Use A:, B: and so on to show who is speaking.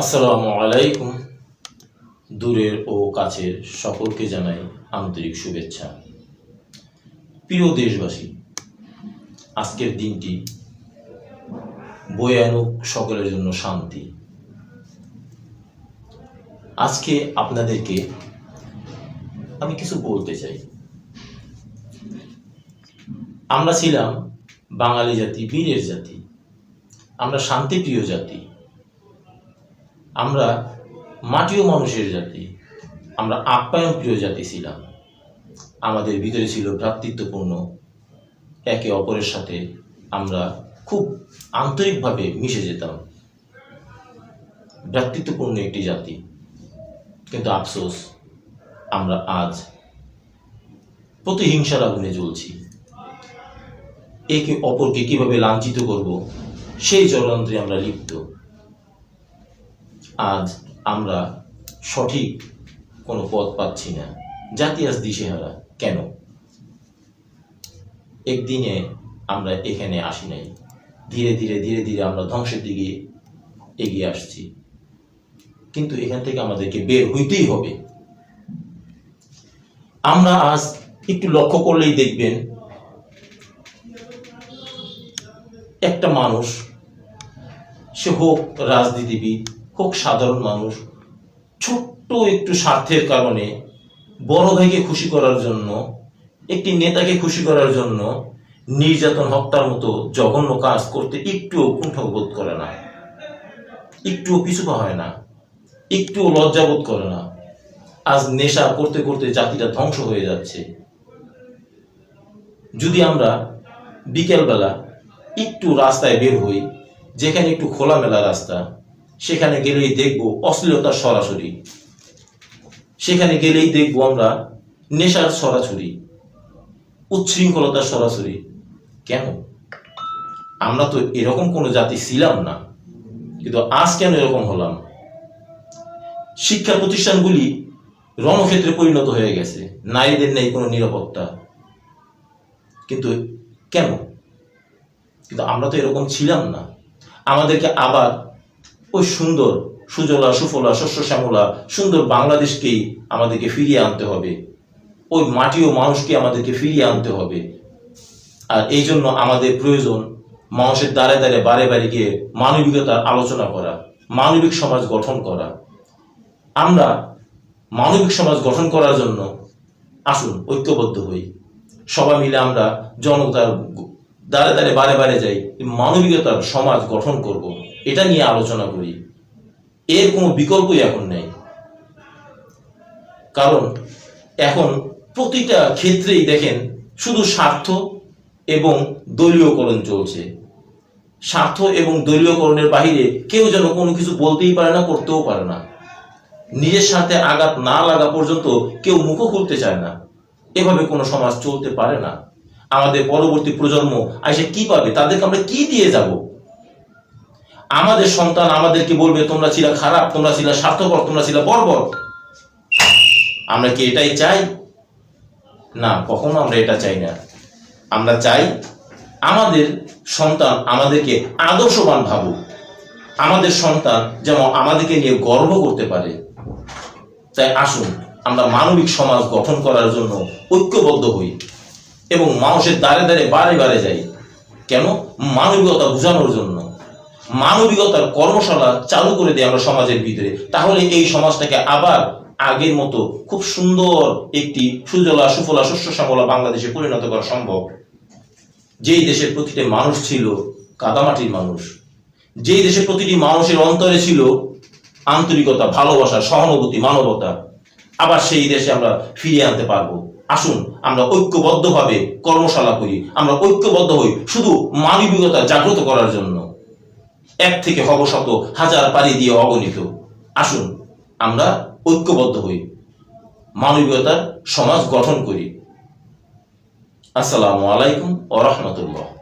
A: আসসালামু আলাইকুম। দূরের ও কাছের সকলকে জানাই আন্তরিক শুভেচ্ছা। প্রিয় দেশবাসী, আজকের দিনটি বয়ে আনুক সকলের জন্য শান্তি। আজকে আপনাদেরকে আমি কিছু বলতে চাই। আমরা ছিলাম বাঙালি জাতি, বীরের জাতি। আমরা শান্তিপ্রিয় জাতি। আমরা মাটিও মানুষের জাতি, আমরা আপ্যায়ন প্রিয় জাতি ছিলাম। আমাদের ভিতরে ছিল ভ্রাতৃত্বপূর্ণ, একে অপরের সাথে আমরা খুব আন্তরিকভাবে মিশে যেতাম। ভ্রাতৃত্বপূর্ণ একটি জাতি। কিন্তু আফসোস, আমরা আজ প্রতিহিংসার আগুনে জ্বলছি। একে অপরকে কীভাবে লাঞ্ছিত করব, সেই ষড়যন্ত্রে আমরা লিপ্ত। আজ আমরা সঠিক কোনো পথ পাচ্ছি না। জাতি আজ দিশেহারা। কেন? একদিনে আমরা এখানে আসি নাই। ধীরে ধীরে ধীরে ধীরে আমরা ধ্বংসের দিকে এগিয়ে আসছি। কিন্তু এখান থেকে আমাদেরকে বের হইতেই হবে। আমরা আজ একটু লক্ষ্য করলেই দেখবেন, একটা মানুষ, সে হোক রাজনীতিবিদ হোক সাধারণ মানুষ, ছোট্ট একটু স্বার্থের কারণে বড় ভাইকে খুশি করার জন্য, একটি নেতাকে খুশি করার জন্য নির্যাতন, হত্যার মতো জঘন্য কাজ করতে একটুও কুণ্ঠবোধ করে না। একটুও পিছু হয় না, একটুও লজ্জাবোধ করে না। আজ নেশা করতে করতে জাতিটা ধ্বংস হয়ে যাচ্ছে। যদি আমরা বিকেলবেলা একটু রাস্তায় বের হই, যেখানে একটু খোলামেলা রাস্তা সেখানে গেলেই দেখব অশ্লীলতা সরাসরি। সেখানে গেলেই দেখব আমরা নেশার সরাসরি, উচ্ছৃঙ্খলতা সরাসরি। কেন? আমরা তো এরকম কোনো জাতি ছিলাম না, কিন্তু আজ কেন এরকম হলাম? শিক্ষা প্রতিষ্ঠানগুলি রণক্ষেত্রে পরিণত হয়ে গেছে, নারীদের নেই কোনো নিরাপত্তা। কিন্তু কেন? কিন্তু আমরা তো এরকম ছিলাম না। আমাদেরকে আবার ওই সুন্দর সুজলা, সুফলা, শস্য শ্যামলা, সুন্দর বাংলাদেশকেই আমাদেরকে ফিরিয়ে আনতে হবে। ওই মাটি ও মানুষকে আমাদেরকে ফিরিয়ে আনতে হবে। আর এই জন্য আমাদের প্রয়োজন মানুষের দ্বারে দ্বারে, বারে বারে গিয়ে মানবিকতার আলোচনা করা, মানবিক সমাজ গঠন করা। আমরা মানবিক সমাজ গঠন করার জন্য আসুন, ঐক্যবদ্ধ হই। সবাই মিলে আমরা জনতার দ্বারে দ্বারে, বারে বারে যাই মানবিকতার সমাজ গঠন করব। এটা নিয়ে আলোচনা করি। এর কোনো বিকল্পই এখন নেই। কারণ এখন প্রতিটা ক্ষেত্রেই দেখেন শুধু স্বার্থ এবং দলীয়করণ চলছে। স্বার্থ এবং দলীয়করণের বাহিরে কেউ যেন কোনো কিছু বলতেই পারে না, করতেও পারে না। নিজের সাথে আঘাত না লাগা পর্যন্ত কেউ মুখও খুলতে চায় না। এভাবে কোনো সমাজ চলতে পারে না। আমাদের পরবর্তী প্রজন্ম আইসে কি পাবে? তাদেরকে আমরা কি দিয়ে যাব? আমাদের সন্তান আমাদেরকে বলবে, তোমরা ছিল খারাপ, তোমরা ছিল স্বার্থপর, তোমরা ছিল বর্বর। আমরা কি এটাই চাই? না, কখনো আমরা এটা চাই না। আমরা চাই আমাদের সন্তান আমাদেরকে আদর্শবান ভাবুক। আমাদের সন্তান যেমন আমাদেরকে নিয়ে গর্ব করতে পারে। তাই আসুন, আমরা মানবিক সমাজ গঠন করার জন্য ঐক্যবদ্ধ হই এবং মানুষের দ্বারে দ্বারে বারে বারে যাই। কেন? মানবিকতা বোঝানোর জন্য। মানবিকতার কর্মশালা চালু করে দেয় আমরা সমাজের ভিতরে। তাহলে এই সমাজটাকে আবার আগের মতো খুব সুন্দর একটি সুজলা, সুফলা, শস্য শ্যামলা বাংলাদেশে পরিণত করা সম্ভব। যেই দেশের প্রতিটি মানুষ ছিল কাদামাটির মানুষ। যেই দেশের প্রতিটি মানুষের অন্তরে ছিল আন্তরিকতা, ভালোবাসা, সহানুভূতি, মানবতা, আবার সেই দেশে আমরা ফিরিয়ে আনতে পারব। আসুন, আমরা ঐক্যবদ্ধভাবে কর্মশালা করি। আমরা ঐক্যবদ্ধ হই শুধু মানবিকতা জাগ্রত করার জন্য। এক থেকে হব শত হাজার পারি দিয়ে অগণিত। আসুন, আমরা ঐক্যবদ্ধ হই। মানবিকতার সমাজ গঠন করি। আসসালামু আলাইকুম ও রহমতুল্লাহ।